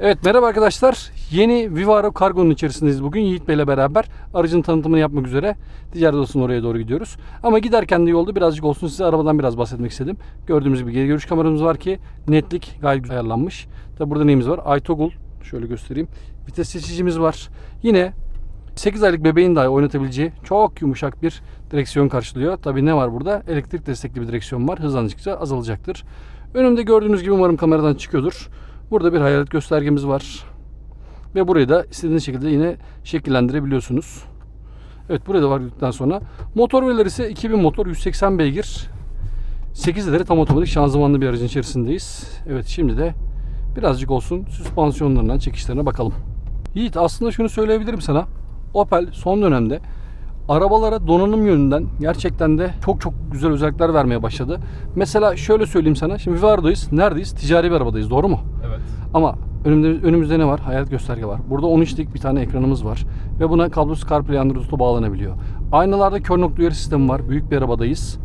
Evet merhaba arkadaşlar. Yeni Vivaro Kargo'nun içerisindeyiz bugün Yiğit Bey'le beraber. Aracın tanıtımını yapmak üzere ticaret odasının oraya doğru gidiyoruz. Ama giderken de yolda birazcık olsun size arabadan biraz bahsetmek istedim. Gördüğümüz gibi geri görüş kameramız var ki netlik gayet güzel ayarlanmış. Tabi burada neyimiz var? iToggle. Şöyle göstereyim. Vites seçicimiz var. Yine 8 aylık bebeğin dahi oynatabileceği çok yumuşak bir direksiyon karşılıyor. Tabi ne var burada? Elektrik destekli bir direksiyon var. Hızlandıkça azalacaktır. Önümde gördüğünüz gibi umarım kameradan çıkıyordur. Burada bir hayalet göstergemiz var. Ve burayı da istediğiniz şekilde yine şekillendirebiliyorsunuz. Evet buraya da vardıktan sonra motor verileri ise 2000 motor 180 beygir 8 ileri tam otomatik şanzımanlı bir aracın içerisindeyiz. Evet şimdi de birazcık olsun süspansiyonlarından çekişlerine bakalım. Yiğit aslında şunu söyleyebilirim sana. Opel son dönemde arabalara donanım yönünden gerçekten de çok çok güzel özellikler vermeye başladı. Mesela şöyle söyleyeyim sana. Şimdi Vivaro'dayız. Neredeyiz? Ticari bir arabadayız. Doğru mu? Evet. Ama önümde, önümüzde ne var? Hayalet gösterge var. Burada 10 inçlik bir tane ekranımız var. Ve buna kablosuz CarPlay Android Auto bağlanabiliyor. Aynalarda kör nokta uyarı sistemi var. Büyük bir arabadayız.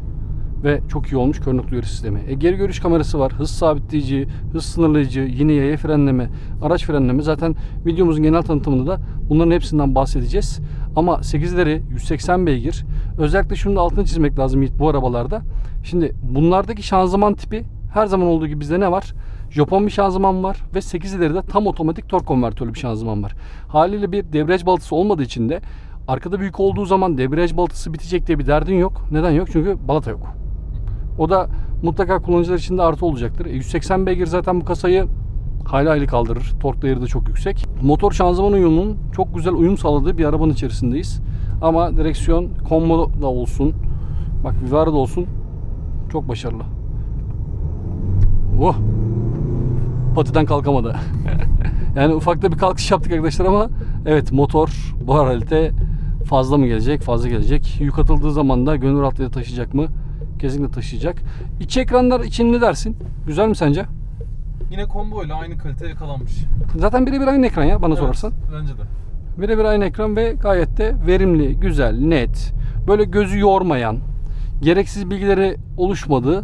Ve çok iyi olmuş kör nokta uyarı sistemi. E, geri görüş kamerası var. Hız sabitleyici, hız sınırlayıcı, yine yaya frenleme, araç frenleme. Zaten videomuzun genel tanıtımında da bunların hepsinden bahsedeceğiz. Ama 8'leri 180 beygir. Özellikle şunu da altını çizmek lazım bu arabalarda. Şimdi bunlardaki şanzıman tipi her zaman olduğu gibi bizde ne var? Japon bir şanzıman var ve 8 ileride tam otomatik tork konvertörlü bir şanzıman var. Haliyle bir debriyaj baltası olmadığı için de arkada büyük olduğu zaman debriyaj baltası bitecek diye bir derdin yok. Neden yok? Çünkü balata yok. O da mutlaka kullanıcılar için de artı olacaktır. E, 180 beygir zaten bu kasayı hayli hayli kaldırır. Tork değeri de çok yüksek. Motor şanzıman uyumunun çok güzel uyum sağladığı bir arabanın içerisindeyiz. Ama direksiyon combo da olsun. Bak Vivaro da olsun. Çok başarılı. Oh! Patiden kalkamadı. yani ufakta bir kalkış yaptık arkadaşlar ama evet motor bu herhalde fazla mı gelecek? Fazla gelecek. Yük atıldığı zaman da gönül rahatlığıyla taşıyacak mı? Kesinlikle taşıyacak. İç ekranlar için ne dersin? Güzel mi sence? Yine combo ile aynı kalite yakalanmış. Zaten birebir aynı ekran ya bana Evet, sorarsan. Bence de. Birebir aynı ekran ve gayet de verimli, güzel, net. Böyle gözü yormayan, gereksiz bilgileri oluşmadığı.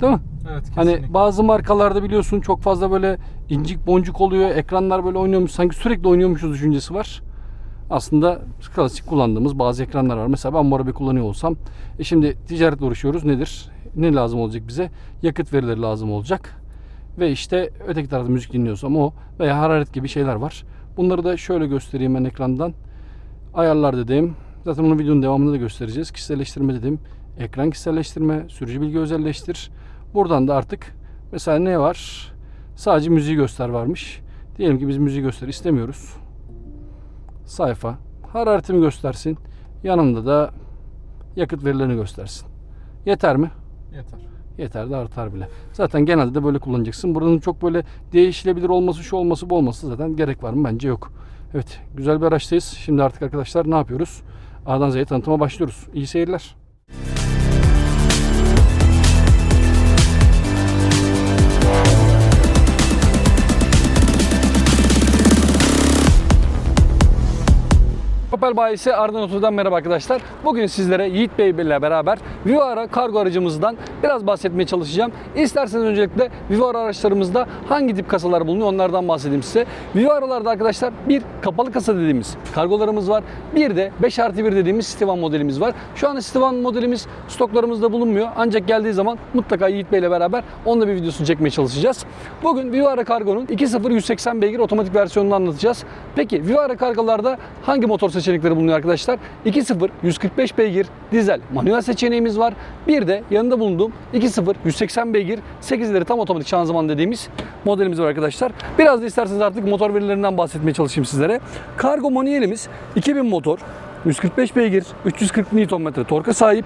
Değil mi? Evet kesinlikle. Hani bazı markalarda biliyorsun çok fazla böyle incik boncuk oluyor. Ekranlar böyle oynuyormuş. Sanki sürekli oynuyormuşuz düşüncesi var. Aslında klasik kullandığımız bazı ekranlar var. Mesela ben arabayı kullanıyor olsam. E şimdi ticaretle uğraşıyoruz. Nedir? Ne lazım olacak bize? Yakıt verileri lazım olacak. Ve işte öteki tarafta müzik dinliyorsam o veya hararet gibi şeyler var. Bunları da şöyle göstereyim ben ekrandan. Ayarlar dedim. Zaten bunu videonun devamında da göstereceğiz. Kişiselleştirme dedim. Ekran kişiselleştirme, sürücü bilgi özelleştir. Buradan da artık mesela ne var? Sadece müziği göster varmış. Diyelim ki biz müziği göster istemiyoruz. Sayfa. Hararetimi göstersin. Yanında da yakıt verilerini göstersin. Yeter mi? Yeter. Yeter de artar bile. Zaten genelde de böyle kullanacaksın. Buranın çok böyle değişilebilir olması, şu olması, bu olması zaten gerek var mı? Bence yok. Evet, güzel bir araçtayız. Şimdi artık arkadaşlar ne yapıyoruz? A'dan Z'ye tanıtıma başlıyoruz. İyi seyirler. Opel bayisi Ardan Oto'dan merhaba arkadaşlar. Bugün sizlere Yiğit Bey ile beraber Vivara kargo aracımızdan biraz bahsetmeye çalışacağım. İsterseniz öncelikle Vivara araçlarımızda hangi tip kasalar bulunuyor onlardan bahsedeyim size. Vivara'larda arkadaşlar bir kapalı kasa dediğimiz kargolarımız var. Bir de 5 artı 1 dediğimiz Stivan modelimiz var. Şu an Stivan modelimiz stoklarımızda bulunmuyor. Ancak geldiği zaman mutlaka Yiğit Bey ile beraber onunla bir videosunu çekmeye çalışacağız. Bugün Vivara Kargo'nun 2.0 180 beygir otomatik versiyonunu anlatacağız. Peki Vivara kargolarda hangi motor seçenekleri bulunuyor arkadaşlar? 2.0 145 beygir dizel manuel seçeneğimiz var. Bir de yanında bulunduğum 2.0 180 beygir 8 ileri tam otomatik şanzıman dediğimiz modelimiz var arkadaşlar. Biraz da isterseniz artık motor verilerinden bahsetmeye çalışayım sizlere. Kargo manuelimiz 2000 motor 145 beygir, 340 Nm torka sahip.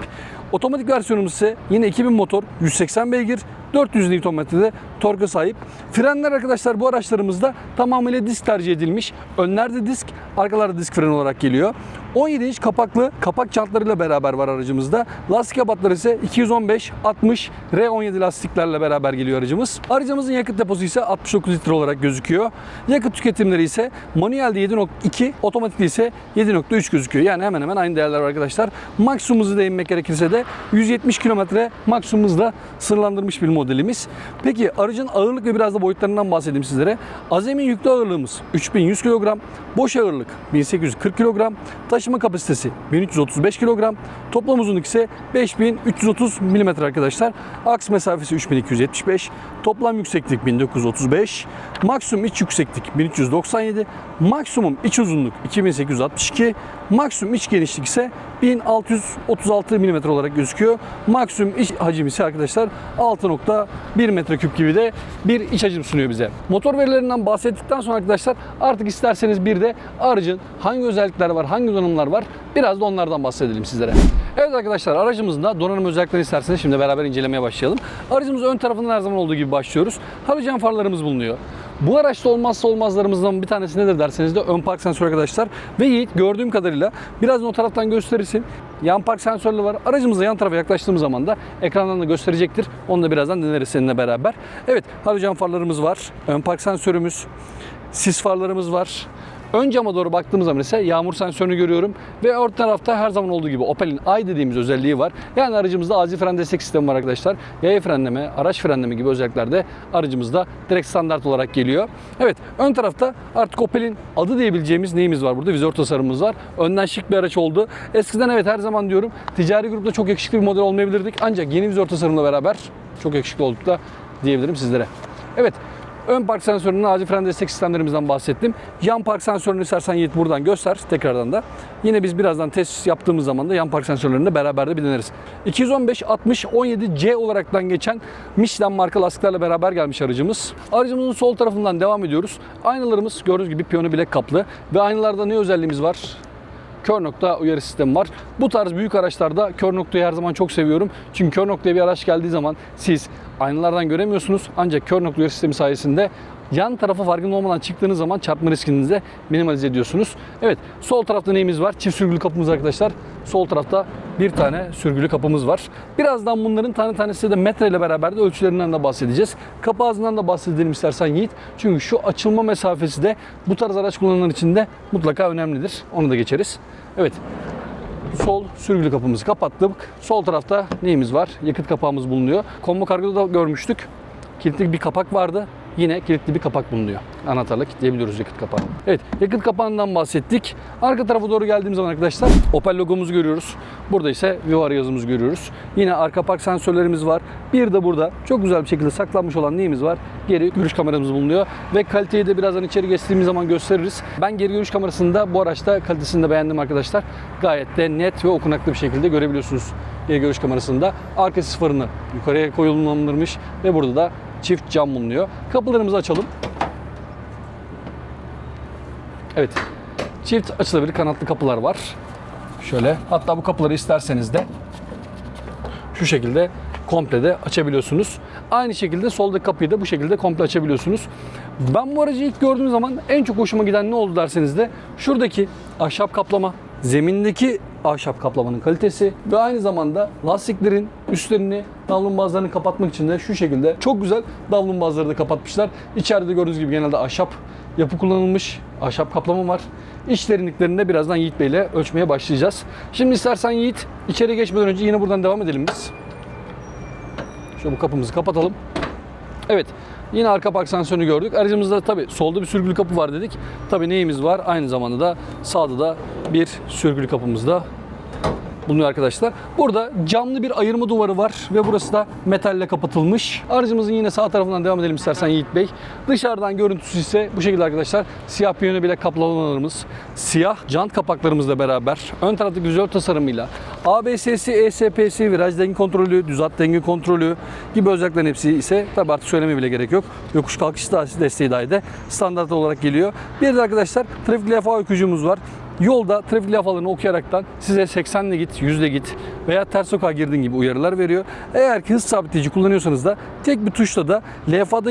Otomatik versiyonumuz ise yine 2000 motor, 180 beygir, 400 Nm'de torka sahip. Frenler arkadaşlar bu araçlarımızda tamamıyla disk tercih edilmiş. Önlerde disk, arkalarda disk fren olarak geliyor. 17 inç kapaklı kapak çantlarıyla beraber var aracımızda. Lastik ebatları ise 215 60 R17 lastiklerle beraber geliyor aracımız. Aracımızın yakıt deposu ise 69 litre olarak gözüküyor. Yakıt tüketimleri ise manuelde 7.2, otomatikte ise 7.3 gözüküyor. Yani hemen hemen aynı değerler var arkadaşlar. Maksimum değinmek gerekirse de de 170 kilometre maksimum hızla sınırlandırmış bir modelimiz. Peki aracın ağırlık ve biraz da boyutlarından bahsedeyim sizlere. Azami yüklü ağırlığımız 3100 kilogram, boş ağırlık 1840 kilogram, taşıma kapasitesi 1335 kilogram, toplam uzunluk ise 5330 milimetre arkadaşlar. Aks mesafesi 3275, toplam yükseklik 1935, maksimum iç yükseklik 1397, maksimum iç uzunluk 2862, maksimum iç genişlik ise 1636 mm olarak gözüküyor. Maksimum iç hacim ise arkadaşlar 6.1 metreküp gibi de bir iç hacim sunuyor bize. Motor verilerinden bahsettikten sonra arkadaşlar artık isterseniz bir de aracın hangi özellikler var, hangi donanımlar var biraz da onlardan bahsedelim sizlere. Evet arkadaşlar aracımızın da donanım özelliklerini isterseniz şimdi beraber incelemeye başlayalım. Aracımızın ön tarafından her zaman olduğu gibi başlıyoruz. Halojen farlarımız bulunuyor. Bu araçta olmazsa olmazlarımızdan bir tanesi nedir derseniz de ön park sensörü arkadaşlar. Ve Yiğit gördüğüm kadarıyla birazdan o taraftan gösterirsin. Yan park sensörü var. Aracımızla yan tarafa yaklaştığımız zaman da ekrandan da gösterecektir. Onu da birazdan deneriz seninle beraber. Evet halojen farlarımız var. Ön park sensörümüz. Sis farlarımız var. Ön cama doğru baktığımız zaman ise yağmur sensörünü görüyorum ve orta tarafta her zaman olduğu gibi Opel'in i dediğimiz özelliği var. Yani aracımızda acil fren destek sistemi var arkadaşlar. Yaya frenleme, araç frenleme gibi özellikler de aracımızda direkt standart olarak geliyor. Evet ön tarafta artık Opel'in adı diyebileceğimiz neyimiz var burada? Vizör tasarımımız var. Önden şık bir araç oldu. Eskiden evet her zaman diyorum ticari grupta çok yakışıklı bir model olmayabilirdik. Ancak yeni vizör tasarımla beraber çok yakışıklı olduk da diyebilirim sizlere. Evet Ön park sensörünün acil fren destek sistemlerimizden bahsettim. Yan park sensörünü istersen Yiğit buradan göster tekrardan da. Yine biz birazdan test yaptığımız zaman da yan park sensörlerini de beraber de bir deneriz. 215 60 17 C olaraktan geçen Michelin marka lastiklerle beraber gelmiş aracımız. Aracımızın sol tarafından devam ediyoruz. Aynalarımız gördüğünüz gibi piyano bilek kaplı ve aynalarda ne özelliğimiz var? kör nokta uyarı sistemi var. Bu tarz büyük araçlarda kör noktayı her zaman çok seviyorum. Çünkü kör noktaya bir araç geldiği zaman siz aynalardan göremiyorsunuz. Ancak kör nokta uyarı sistemi sayesinde yan tarafa farkında olmadan çıktığınız zaman çarpma riskinizi de minimalize ediyorsunuz. Evet sol tarafta neyimiz var? Çift sürgülü kapımız arkadaşlar. Sol tarafta bir tane sürgülü kapımız var. Birazdan bunların tane tanesi de metre ile beraber de ölçülerinden de bahsedeceğiz. Kapı ağzından da bahsedelim istersen Yiğit. Çünkü şu açılma mesafesi de bu tarz araç kullananlar için de mutlaka önemlidir. Onu da geçeriz. Evet. Sol sürgülü kapımızı kapattık. Sol tarafta neyimiz var? Yakıt kapağımız bulunuyor. Combo kargoda da görmüştük. Kilitli bir kapak vardı. Yine kilitli bir kapak bulunuyor. Anahtarla kilitleyebiliyoruz yakıt kapağını. Evet yakıt kapağından bahsettik. Arka tarafa doğru geldiğimiz zaman arkadaşlar Opel logomuzu görüyoruz. Burada ise Vivara yazımızı görüyoruz. Yine arka park sensörlerimiz var. Bir de burada çok güzel bir şekilde saklanmış olan neyimiz var? Geri görüş kameramız bulunuyor. Ve kaliteyi de birazdan içeri geçtiğimiz zaman gösteririz. Ben geri görüş kamerasında bu araçta kalitesini de beğendim arkadaşlar. Gayet de net ve okunaklı bir şekilde görebiliyorsunuz geri görüş kamerasında. Arka sis yukarıya koyullandırmış ve burada da çift cam bulunuyor. Kapılarımızı açalım. Evet. Çift açılabilir kanatlı kapılar var. Şöyle. Hatta bu kapıları isterseniz de şu şekilde komple de açabiliyorsunuz. Aynı şekilde soldaki kapıyı da bu şekilde komple açabiliyorsunuz. Ben bu aracı ilk gördüğüm zaman en çok hoşuma giden ne oldu derseniz de şuradaki ahşap kaplama, zemindeki ahşap kaplamanın kalitesi ve aynı zamanda lastiklerin üstlerini, davlumbazlarını kapatmak için de şu şekilde çok güzel davlumbazları da kapatmışlar. İçeride gördüğünüz gibi genelde ahşap yapı kullanılmış, ahşap kaplama var. İç derinliklerini de birazdan Yiğit Bey ile ölçmeye başlayacağız. Şimdi istersen Yiğit içeri geçmeden önce yine buradan devam edelim biz. Şöyle bu kapımızı kapatalım. Evet. Yine arka park sensörünü gördük. Aracımızda tabi solda bir sürgülü kapı var dedik. Tabi neyimiz var? Aynı zamanda da sağda da bir sürgülü kapımız da bulunuyor arkadaşlar. Burada camlı bir ayırma duvarı var ve burası da metalle kapatılmış. Aracımızın yine sağ tarafından devam edelim istersen Yiğit Bey. Dışarıdan görüntüsü ise bu şekilde arkadaşlar. Siyah piyano bile kaplamalarımız, siyah jant kapaklarımızla beraber ön taraftaki güzel tasarımıyla ABS'si, ESP'si, viraj denge kontrolü, düz at denge kontrolü gibi özelliklerin hepsi ise tabi artık söylemeye bile gerek yok. Yokuş kalkış desteği dahi de standart olarak geliyor. Bir de arkadaşlar trafik levha okuyucumuz var. Yolda trafik levhalarını okuyaraktan size 80 ile git, 100 ile git veya ters sokağa girdin gibi uyarılar veriyor. Eğer ki hız sabitleyici kullanıyorsanız da tek bir tuşla da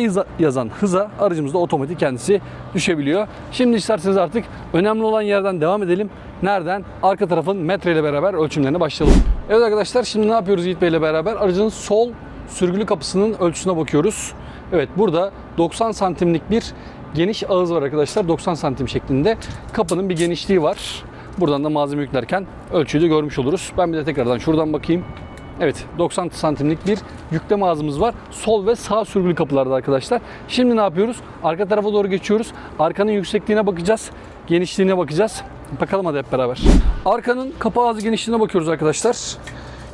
yaza- yazan hıza aracımızda otomatik kendisi düşebiliyor. Şimdi isterseniz artık önemli olan yerden devam edelim. Nereden? Arka tarafın metre ile beraber ölçümlerine başlayalım. Evet arkadaşlar şimdi ne yapıyoruz Yiğit Bey ile beraber? Aracın sol sürgülü kapısının ölçüsüne bakıyoruz. Evet burada 90 santimlik bir geniş ağız var arkadaşlar. 90 santim şeklinde. Kapının bir genişliği var. Buradan da malzeme yüklerken ölçüyü de görmüş oluruz. Ben bir de tekrardan şuradan bakayım. Evet 90 santimlik bir yükleme ağzımız var. Sol ve sağ sürgülü kapılarda arkadaşlar. Şimdi ne yapıyoruz? Arka tarafa doğru geçiyoruz. Arkanın yüksekliğine bakacağız. Genişliğine bakacağız. Bakalım hadi hep beraber. Arkanın kapı ağzı genişliğine bakıyoruz arkadaşlar.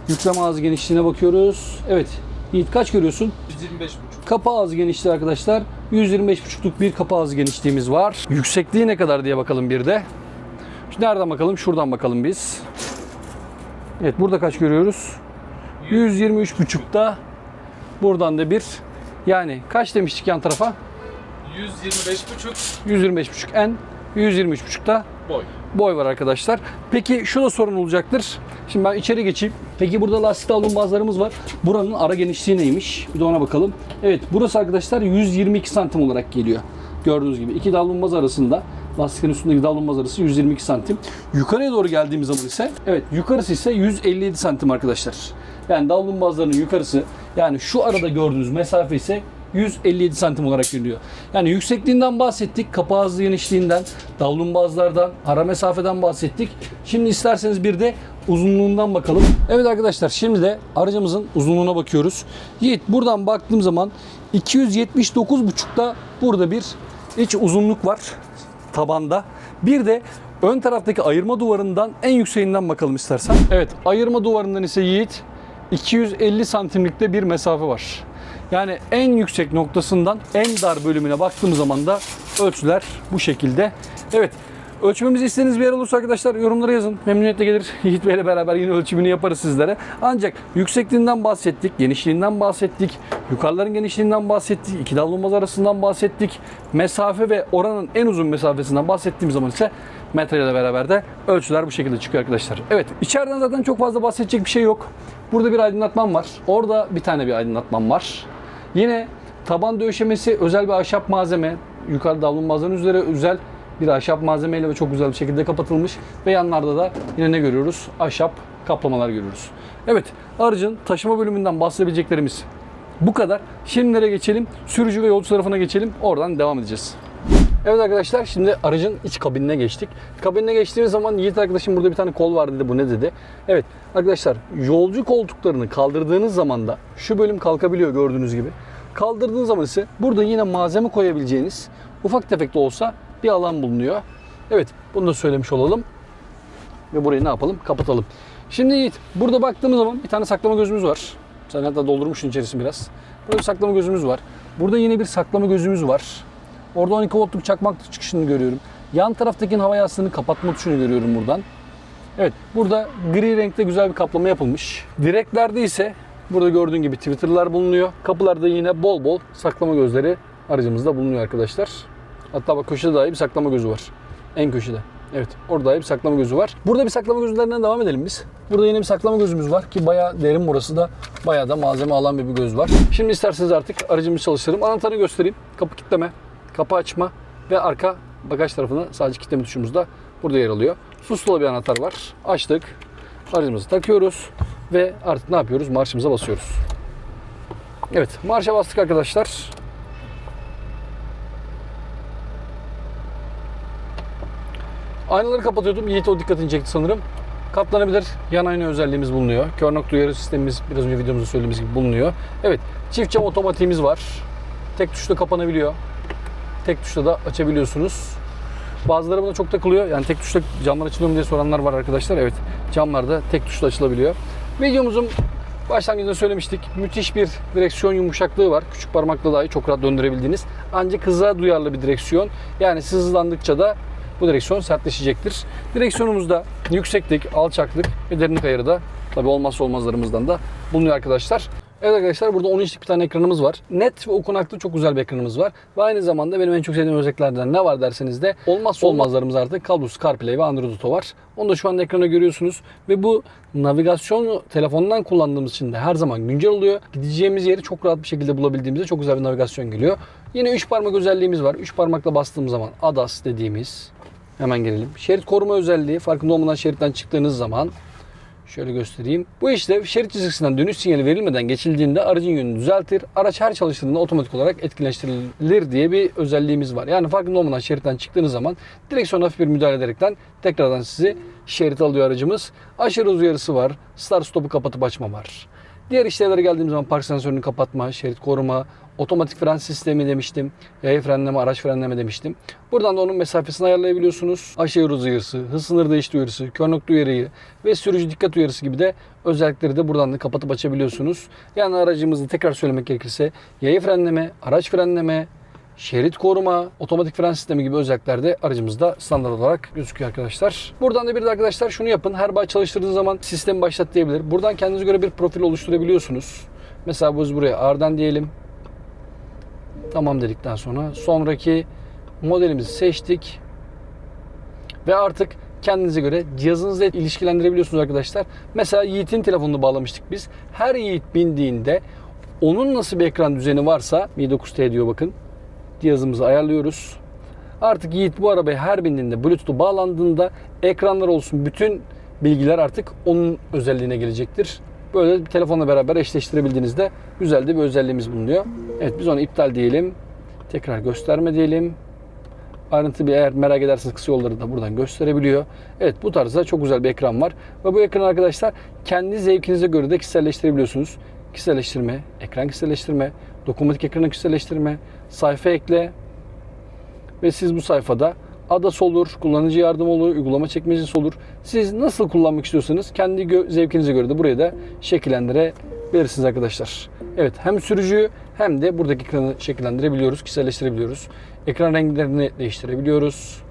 Yükleme ağzı genişliğine bakıyoruz. Evet. Yiğit kaç görüyorsun? 125,5. Kapı ağzı genişliği arkadaşlar. 125,5'luk bir kapı ağzı genişliğimiz var. Yüksekliği ne kadar diye bakalım bir de. Şimdi nereden bakalım? Şuradan bakalım biz. Evet burada kaç görüyoruz? 123,5'da buradan da bir. Yani kaç demiştik yan tarafa? 125,5 125,5 en 123,5'da boy. Boy var arkadaşlar. Peki şu da sorun olacaktır. Şimdi ben içeri geçeyim. Peki burada lastik alınmazlarımız var. Buranın ara genişliği neymiş? Bir de ona bakalım. Evet burası arkadaşlar 122 santim olarak geliyor. Gördüğünüz gibi iki davlumbaz arasında lastikin üstündeki davlumbaz arası 122 santim. Yukarıya doğru geldiğimiz zaman ise evet yukarısı ise 157 santim arkadaşlar. Yani davlumbazların yukarısı yani şu arada gördüğünüz mesafe ise 157 santim olarak geliyor. Yani yüksekliğinden bahsettik, kapı ağzı genişliğinden, davlumbazlardan, ara mesafeden bahsettik. Şimdi isterseniz bir de uzunluğundan bakalım. Evet arkadaşlar şimdi de aracımızın uzunluğuna bakıyoruz. Yiğit buradan baktığım zaman 279,5'da burada bir iç uzunluk var tabanda. Bir de ön taraftaki ayırma duvarından en yükseğinden bakalım istersen. Evet ayırma duvarından ise Yiğit 250 santimlikte bir mesafe var. Yani en yüksek noktasından en dar bölümüne baktığımız zaman da ölçüler bu şekilde. Evet Ölçmemizi istediğiniz bir yer olursa arkadaşlar yorumlara yazın. Memnuniyetle gelir Yiğit Bey ile beraber yine ölçümünü yaparız sizlere. Ancak yüksekliğinden bahsettik, genişliğinden bahsettik, yukarıların genişliğinden bahsettik, iki davlumbaz arasından bahsettik. Mesafe ve oranın en uzun mesafesinden bahsettiğim zaman ise metreyle beraber de ölçüler bu şekilde çıkıyor arkadaşlar. Evet içeriden zaten çok fazla bahsedecek bir şey yok. Burada bir aydınlatmam var. Orada bir tane bir aydınlatmam var. Yine taban döşemesi özel bir ahşap malzeme. Yukarı davlumbazların üzeri özel bir ahşap malzemeyle ve çok güzel bir şekilde kapatılmış. Ve yanlarda da yine ne görüyoruz? Ahşap kaplamalar görüyoruz. Evet aracın taşıma bölümünden bahsedebileceklerimiz bu kadar. Şimdi nereye geçelim? Sürücü ve yolcu tarafına geçelim. Oradan devam edeceğiz. Evet arkadaşlar şimdi aracın iç kabinine geçtik. Kabinine geçtiğimiz zaman Yiğit arkadaşım burada bir tane kol var dedi. Bu ne dedi? Evet arkadaşlar yolcu koltuklarını kaldırdığınız zaman da şu bölüm kalkabiliyor gördüğünüz gibi. Kaldırdığınız zaman ise burada yine malzeme koyabileceğiniz ufak tefek de olsa bir alan bulunuyor. Evet bunu da söylemiş olalım. Ve burayı ne yapalım? Kapatalım. Şimdi Yiğit burada baktığımız zaman bir tane saklama gözümüz var. Sen hatta doldurmuşsun içerisini biraz. Burada bir saklama gözümüz var. Burada yine bir saklama gözümüz var. Orada 12 voltluk çakmaklık çıkışını görüyorum. Yan taraftakinin hava yastığını kapatma tuşunu görüyorum buradan. Evet burada gri renkte güzel bir kaplama yapılmış. Direklerde ise burada gördüğün gibi Twitter'lar bulunuyor. Kapılarda yine bol bol saklama gözleri aracımızda bulunuyor arkadaşlar. Hatta bak köşede dahi bir saklama gözü var. En köşede. Evet orada dahi bir saklama gözü var. Burada bir saklama gözlerinden devam edelim biz. Burada yine bir saklama gözümüz var ki bayağı derin burası da bayağı da malzeme alan bir, bir göz var. Şimdi isterseniz artık aracımızı çalıştırayım. Anahtarı göstereyim. Kapı kilitleme, kapı açma ve arka bagaj tarafına sadece kilitleme tuşumuz da burada yer alıyor. Susula bir anahtar var. Açtık. Aracımızı takıyoruz ve artık ne yapıyoruz? Marşımıza basıyoruz. Evet marşa bastık arkadaşlar. Aynaları kapatıyordum. Yiğit o dikkatini çekti sanırım. Katlanabilir yan ayna özelliğimiz bulunuyor. Kör nokta uyarı sistemimiz biraz önce videomuzda söylediğimiz gibi bulunuyor. Evet çift cam otomatiğimiz var. Tek tuşla kapanabiliyor. Tek tuşla da açabiliyorsunuz. Bazıları buna çok takılıyor. Yani tek tuşla camlar açılıyor mu diye soranlar var arkadaşlar. Evet camlar da tek tuşla açılabiliyor. Videomuzun başlangıcında söylemiştik. Müthiş bir direksiyon yumuşaklığı var. Küçük parmakla dahi çok rahat döndürebildiğiniz. Ancak hıza duyarlı bir direksiyon. Yani siz hızlandıkça da bu direksiyon sertleşecektir. Direksiyonumuzda yükseklik, alçaklık ve derinlik ayarı da tabi olmazsa olmazlarımızdan da bulunuyor arkadaşlar. Evet arkadaşlar burada 10 inçlik bir tane ekranımız var. Net ve okunaklı çok güzel bir ekranımız var. Ve aynı zamanda benim en çok sevdiğim özelliklerden ne var derseniz de olmazsa olmazlarımız artık kablosuz CarPlay ve Android Auto var. Onu da şu anda ekrana görüyorsunuz. Ve bu navigasyon telefondan kullandığımız için de her zaman güncel oluyor. Gideceğimiz yeri çok rahat bir şekilde bulabildiğimizde çok güzel bir navigasyon geliyor. Yine 3 parmak özelliğimiz var. 3 parmakla bastığımız zaman ADAS dediğimiz Hemen gelelim. Şerit koruma özelliği farkında olmadan şeritten çıktığınız zaman şöyle göstereyim. Bu işlev şerit çizgisinden dönüş sinyali verilmeden geçildiğinde aracın yönünü düzeltir. Araç her çalıştığında otomatik olarak etkileştirilir diye bir özelliğimiz var. Yani farkında olmadan şeritten çıktığınız zaman direksiyon hafif bir müdahale ederekten tekrardan sizi şerit alıyor aracımız. Aşırı hız uyarısı var. Start stop'u kapatıp açma var. Diğer işlevlere geldiğim zaman park sensörünü kapatma, şerit koruma, otomatik fren sistemi demiştim. Yaya frenleme, araç frenleme demiştim. Buradan da onun mesafesini ayarlayabiliyorsunuz. Aşağı hız uyarısı, hız sınır değişti uyarısı, kör nokta uyarıyı ve sürücü dikkat uyarısı gibi de özellikleri de buradan da kapatıp açabiliyorsunuz. Yani aracımızı tekrar söylemek gerekirse yaya frenleme, araç frenleme, şerit koruma, otomatik fren sistemi gibi özellikler de aracımızda standart olarak gözüküyor arkadaşlar. Buradan da bir de arkadaşlar şunu yapın. Her bay çalıştırdığınız zaman sistemi başlat diyebilir. Buradan kendinize göre bir profil oluşturabiliyorsunuz. Mesela biz buraya Arden diyelim. Tamam dedikten sonra sonraki modelimizi seçtik. Ve artık kendinize göre cihazınızla ilişkilendirebiliyorsunuz arkadaşlar. Mesela Yiğit'in telefonunu bağlamıştık biz. Her Yiğit bindiğinde onun nasıl bir ekran düzeni varsa Mi 9T diyor bakın. Cihazımızı ayarlıyoruz. Artık Yiğit bu arabaya her bindiğinde Bluetooth'u bağlandığında ekranlar olsun bütün bilgiler artık onun özelliğine gelecektir. Böyle telefonla beraber eşleştirebildiğinizde güzel de bir özelliğimiz bulunuyor. Evet biz onu iptal diyelim. Tekrar gösterme diyelim. Ayrıntı bir eğer merak ederseniz kısa yolları da buradan gösterebiliyor. Evet bu tarzda çok güzel bir ekran var. Ve bu ekranı arkadaşlar kendi zevkinize göre de kişiselleştirebiliyorsunuz. Kişiselleştirme, ekran kişiselleştirme, dokunmatik ekranı kişiselleştirme, sayfa ekle ve siz bu sayfada adası olur, kullanıcı yardım olur, uygulama çekmecesi olur. Siz nasıl kullanmak istiyorsanız kendi zevkinize göre de burayı da şekillendirebilirsiniz arkadaşlar. Evet hem sürücüyü hem de buradaki ekranı şekillendirebiliyoruz, kişiselleştirebiliyoruz. Ekran renklerini değiştirebiliyoruz.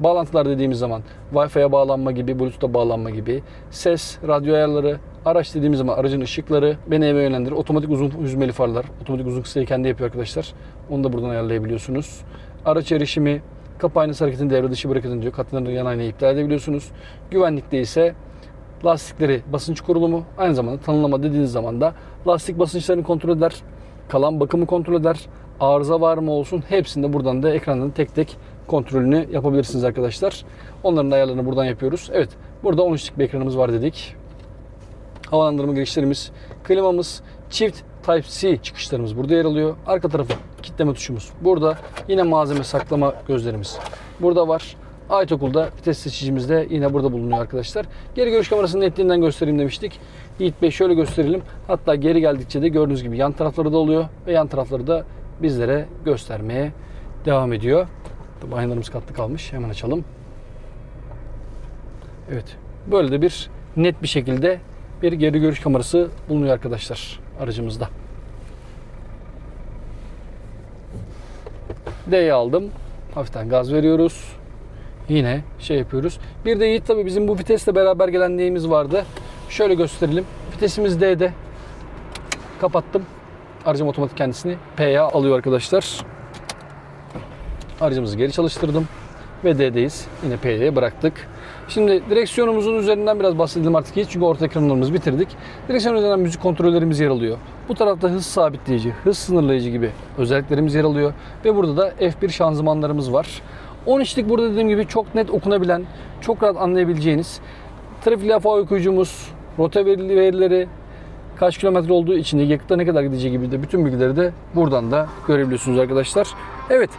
Bağlantılar dediğimiz zaman Wi-Fi'ye bağlanma gibi, Bluetooth'a bağlanma gibi, ses, radyo ayarları, araç dediğimiz zaman aracın ışıkları, beni eve yönlendirir. Otomatik uzun hüzmeli farlar, otomatik uzun kısayı kendi yapıyor arkadaşlar. Onu da buradan ayarlayabiliyorsunuz. Araç erişimi, kapı aynası hareketin devre dışı bırakın diyor. Katlanır yan aynayı iptal edebiliyorsunuz. Güvenlikte ise lastikleri basınç kurulumu aynı zamanda tanımlama dediğiniz zaman da lastik basınçlarını kontrol eder. Kalan bakımı kontrol eder. Arıza var mı olsun hepsinde buradan da ekrandan tek tek kontrolünü yapabilirsiniz arkadaşlar. Onların da ayarlarını buradan yapıyoruz. Evet burada 13'lük bir ekranımız var dedik. Havalandırma girişlerimiz, klimamız, çift Type-C çıkışlarımız burada yer alıyor. Arka tarafı kitleme tuşumuz burada. Yine malzeme saklama gözlerimiz burada var. Aytokul'da vites seçicimiz de yine burada bulunuyor arkadaşlar. Geri görüş kamerasının netliğinden göstereyim demiştik. Yiğit Bey şöyle gösterelim. Hatta geri geldikçe de gördüğünüz gibi yan tarafları da oluyor ve yan tarafları da bizlere göstermeye devam ediyor. Tabii aynalarımız katlı kalmış. Hemen açalım. Evet. Böyle de bir net bir şekilde bir geri görüş kamerası bulunuyor arkadaşlar aracımızda. D'yi aldım. Hafiften gaz veriyoruz. Yine şey yapıyoruz. Bir de Yiğit tabii bizim bu vitesle beraber gelen neyimiz vardı. Şöyle gösterelim. Vitesimiz D'de. Kapattım. Aracım otomatik kendisini P'ye alıyor arkadaşlar. Aracımızı geri çalıştırdım. Ve D'deyiz. Yine P'ye bıraktık. Şimdi direksiyonumuzun üzerinden biraz bahsedelim artık hiç çünkü orta ekranlarımızı bitirdik. Direksiyon üzerinden müzik kontrollerimiz yer alıyor. Bu tarafta hız sabitleyici, hız sınırlayıcı gibi özelliklerimiz yer alıyor. Ve burada da F1 şanzımanlarımız var. 13'lik burada dediğim gibi çok net okunabilen, çok rahat anlayabileceğiniz trafik lafa okuyucumuz, rota veri- verileri, kaç kilometre olduğu için de yakıtta ne kadar gideceği gibi de bütün bilgileri de buradan da görebiliyorsunuz arkadaşlar. Evet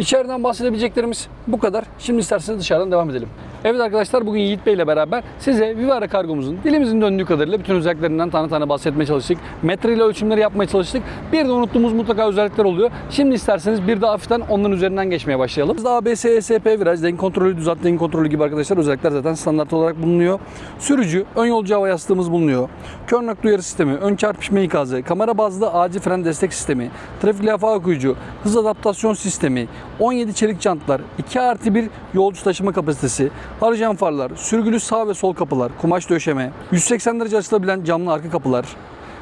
içeriden bahsedebileceklerimiz bu kadar. Şimdi isterseniz dışarıdan devam edelim. Evet arkadaşlar bugün Yiğit Bey ile beraber size Vivara kargomuzun dilimizin döndüğü kadarıyla bütün özelliklerinden tane tane bahsetmeye çalıştık. Metre ile ölçümleri yapmaya çalıştık. Bir de unuttuğumuz mutlaka özellikler oluyor. Şimdi isterseniz bir de hafiften onların üzerinden geçmeye başlayalım. Bizde ABS, ESP, viraj, denk kontrolü, düz hat denk kontrolü gibi arkadaşlar özellikler zaten standart olarak bulunuyor. Sürücü, ön yolcu hava yastığımız bulunuyor. Kör nokta uyarı sistemi, ön çarpışma ikazı, kamera bazlı acil fren destek sistemi, trafik levha okuyucu, hız adaptasyon sistemi, 17 çelik jantlar, 2 artı 1 yolcu taşıma kapasitesi, halojen farlar, sürgülü sağ ve sol kapılar, kumaş döşeme, 180 derece açılabilen camlı arka kapılar,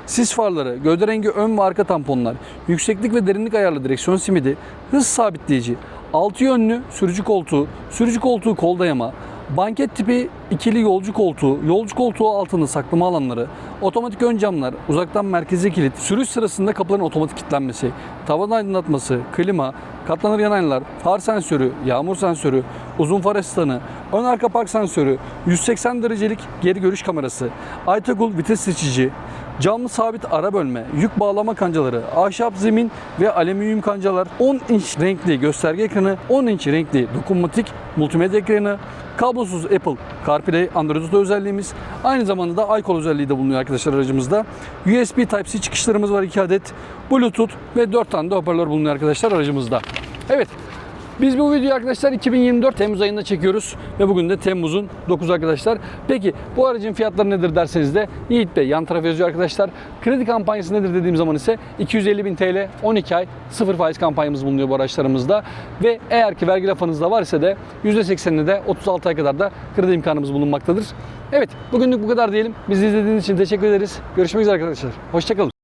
Sis farları, gövde rengi ön ve arka tamponlar, yükseklik ve derinlik ayarlı direksiyon simidi, hız sabitleyici, altı yönlü sürücü koltuğu, sürücü koltuğu kol dayama, banket tipi ikili yolcu koltuğu, yolcu koltuğu altında saklama alanları, otomatik ön camlar, uzaktan merkezi kilit, sürüş sırasında kapıların otomatik kilitlenmesi, tavan aydınlatması, klima, katlanır yan aynalar, far sensörü, yağmur sensörü, uzun far asistanı, ön arka park sensörü, 180 derecelik geri görüş kamerası, Aytagul vites seçici, camlı sabit ara bölme, yük bağlama kancaları, ahşap zemin ve alüminyum kancalar, 10 inç renkli gösterge ekranı, 10 inç renkli dokunmatik multimedya ekranı, kablosuz Apple CarPlay Android Auto özelliğimiz, aynı zamanda da iCall özelliği de bulunuyor arkadaşlar aracımızda. USB Type-C çıkışlarımız var 2 adet, Bluetooth ve 4 tane de hoparlör bulunuyor arkadaşlar aracımızda. Evet, biz bu videoyu arkadaşlar 2024 Temmuz ayında çekiyoruz ve bugün de Temmuz'un 9 arkadaşlar. Peki bu aracın fiyatları nedir derseniz de Yiğit Bey yan tarafa yazıyor arkadaşlar. Kredi kampanyası nedir dediğim zaman ise 250 bin TL 12 ay sıfır faiz kampanyamız bulunuyor bu araçlarımızda. Ve eğer ki vergi lafınız da varsa da %80'ine de 36 ay kadar da kredi imkanımız bulunmaktadır. Evet bugünlük bu kadar diyelim. Bizi izlediğiniz için teşekkür ederiz. Görüşmek üzere arkadaşlar. Hoşçakalın.